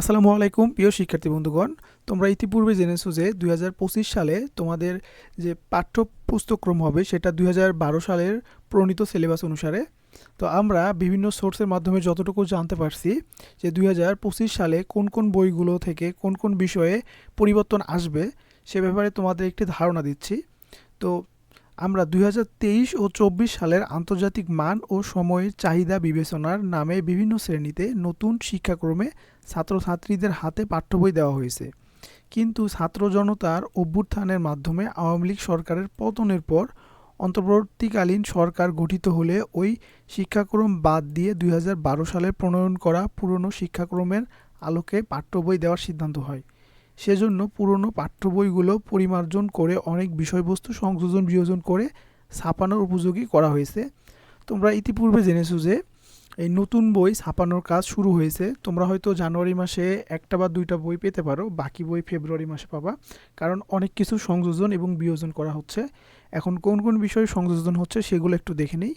আসসালামু আলাইকুম, প্রিয় শিক্ষার্থী বন্ধুগণ। তোমরা ইতিপূর্বে জেনেছো যে দুই হাজার পঁচিশ সালে তোমাদের যে পাঠ্যপুস্তক্রম হবে, সেটা দুই হাজার বারো সালের প্রণীত সিলেবাস অনুসারে। তো আমরা বিভিন্ন সোর্সের মাধ্যমে যতটুকু জানতে পারছি যে দুই হাজার পঁচিশ সালে কোন কোন বইগুলো থেকে কোন কোন বিষয়ে পরিবর্তন আসবে, সে ব্যাপারে তোমাদের একটি ধারণা দিচ্ছি। তো আমরা দুই হাজার তেইশ ও চব্বিশ সালের আন্তর্জাতিক মান ও সময়ের চাহিদা বিবেচনার নামে বিভিন্ন শ্রেণীতে নতুন শিক্ষাক্রমে ছাত্রছাত্রীদের হাতে পাঠ্য বই দেওয়া হয়েছে। কিন্তু ছাত্র জনতার অভ্যুত্থানের মাধ্যমে আওয়ামী লীগ সরকারের পতনের পর অন্তর্বর্তীকালীন সরকার গঠিত হলে ওই শিক্ষাক্রম বাদ দিয়ে দুই হাজার বারো সালে প্রণয়ন করা পুরনো শিক্ষাক্রমের আলোকে পাঠ্য বই দেওয়ার সিদ্ধান্ত হয়। সেজন্য পুরনো পাঠ্য বইগুলো পরিমার্জন করে অনেক বিষয়বস্তু সংযোজন বিয়োজন করে ছাপানোর উপযোগী করা হয়েছে। তোমরা ইতিপূর্বে জেনেছো যে এই নতুন বই ছাপানোর কাজ শুরু হয়েছে। তোমরা হয়তো জানুয়ারি মাসে একটা বা দুইটা বই পেতে পারো, বাকি বই ফেব্রুয়ারি মাসে পাবা। কারণ অনেক কিছু সংযোজন এবং বিয়োজন করা হচ্ছে। এখন কোন কোন বিষয়ে সংযোজন হচ্ছে সেগুলো একটু দেখে নিই।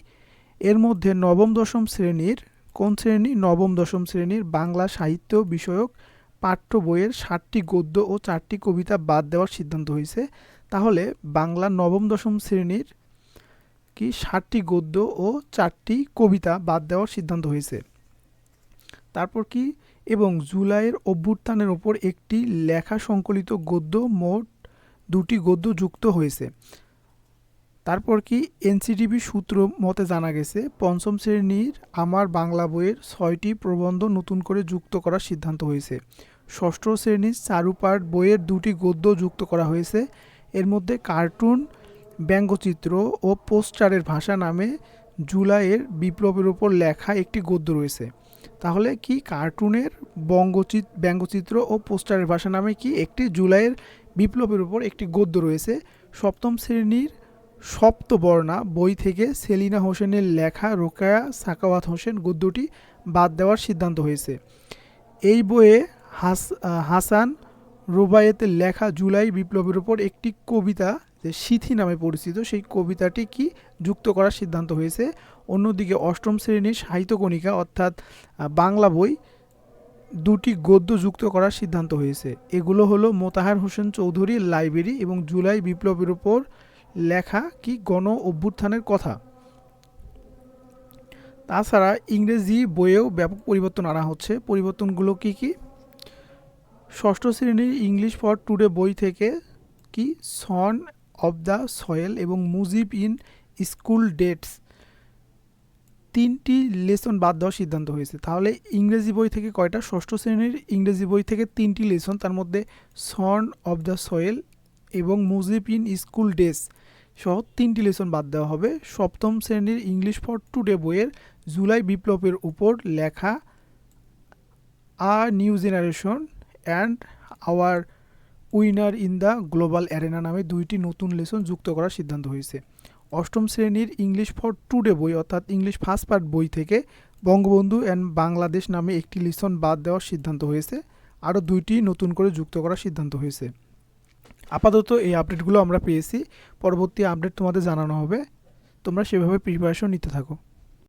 এর মধ্যে নবম দশম শ্রেণির, কোন শ্রেণি নবম দশম শ্রেণির বাংলা সাহিত্য বিষয়ক পাঠ্য বইয়ের ষাটটি গদ্য ও চারটি কবিতা বাদ দেওয়ার সিদ্ধান্ত হয়েছে। তাহলে বাংলা নবম, দশম শ্রেণির কি ষাটটি গদ্য ও চারটি কবিতা বাদ দেওয়ার সিদ্ধান্ত হয়েছে। তারপর কি? এবং জুলাইয়ের অভ্যুত্থানের ওপর একটি লেখা সংকলিত গদ্য মোট দুটি গদ্য যুক্ত হয়েছে। তারপর কি? এনসিটিভি সূত্র মতে জানা গেছে, পঞ্চম শ্রেণির আমার বাংলা বইয়ের ছয়টি প্রবন্ধ নতুন করে যুক্ত করার সিদ্ধান্ত হয়েছে। ষষ্ঠ শ্রেণির চারুপাঠ বইয়ের দুটি গদ্য যুক্ত করা হয়েছে। এর মধ্যে কার্টুন, ব্যঙ্গচিত্র ও পোস্টারের ভাষা নামে জুলাইয়ের বিপ্লবের ওপর লেখা একটি গদ্য রয়েছে। তাহলে কি কার্টুনের বঙ্গচিত, ব্যঙ্গচিত্র ও পোস্টারের ভাষা নামে কি একটি জুলাইয়ের বিপ্লবের উপর একটি গদ্য রয়েছে? সপ্তম শ্রেণির সপ্তবর্ণা বই থেকে সেলিনা হোসেনের লেখা রোকায়া সাকাওয়াত হোসেন গদ্যটি বাদ দেওয়ার সিদ্ধান্ত হয়েছে। এই বইয়ে হাস হাসান রুবায়েতের লেখা জুলাই বিপ্লবের উপর একটি কবিতা যে সিথি নামে পরিচিত, সেই কবিতাটি কি যুক্ত করার সিদ্ধান্ত হয়েছে? অন্যদিকে অষ্টম শ্রেণির সাহিত্যকণিকা অর্থাৎ বাংলা বই দুটি গদ্য যুক্ত করার সিদ্ধান্ত হয়েছে। এগুলো হলো মোতাহার হোসেন চৌধুরী লাইব্রেরি এবং জুলাই বিপ্লবের উপর লেখা কি গণ অভ্যুত্থানের কথা। তাছাড়া ইংরেজি বইয়েও ব্যাপক পরিবর্তন আনা হচ্ছে। পরিবর্তনগুলো কি কি? ষষ্ঠ শ্রেণির ইংলিশ ফর টুডে বই থেকে কি সন অব দ্য সয়েল এবং মুজিব ইন স্কুল ডেটস তিনটি লেসন বাদ দেওয়ার সিদ্ধান্ত হয়েছে। তাহলে ইংরেজি বই থেকে কয়টা? ষষ্ঠ শ্রেণির ইংরেজি বই থেকে তিনটি লেসন, তার মধ্যে সন অব দ্য সয়েল এবং মুজিব ইন স্কুল ডেস সহ তিনটি লেসন বাদ দেওয়া হবে। সপ্তম শ্রেণির ইংলিশ ফর টুডে বইয়ের জুলাই বিপ্লবের উপর লেখা a new generation and our winner in the global arena নামে দুইটি নতুন লেসন যুক্ত করার সিদ্ধান্ত হয়েছে। অষ্টম শ্রেণির ইংলিশ ফর টুডে বই অর্থাৎ ইংলিশ ফার্স্ট পার্ট বই থেকে বঙ্গবন্ধু অ্যান্ড বাংলাদেশ নামে একটি লেসন বাদ দেওয়ার সিদ্ধান্ত হয়েছে। আরও দুইটি নতুন করে যুক্ত করার সিদ্ধান্ত হয়েছে। আপাতত এই আপডেটগুলো আমরা পেয়েছি। পরবর্তী আপডেট তোমাদের জানানো হবে। তোমরা সেভাবে প্রিপারেশন নিতে থাকো।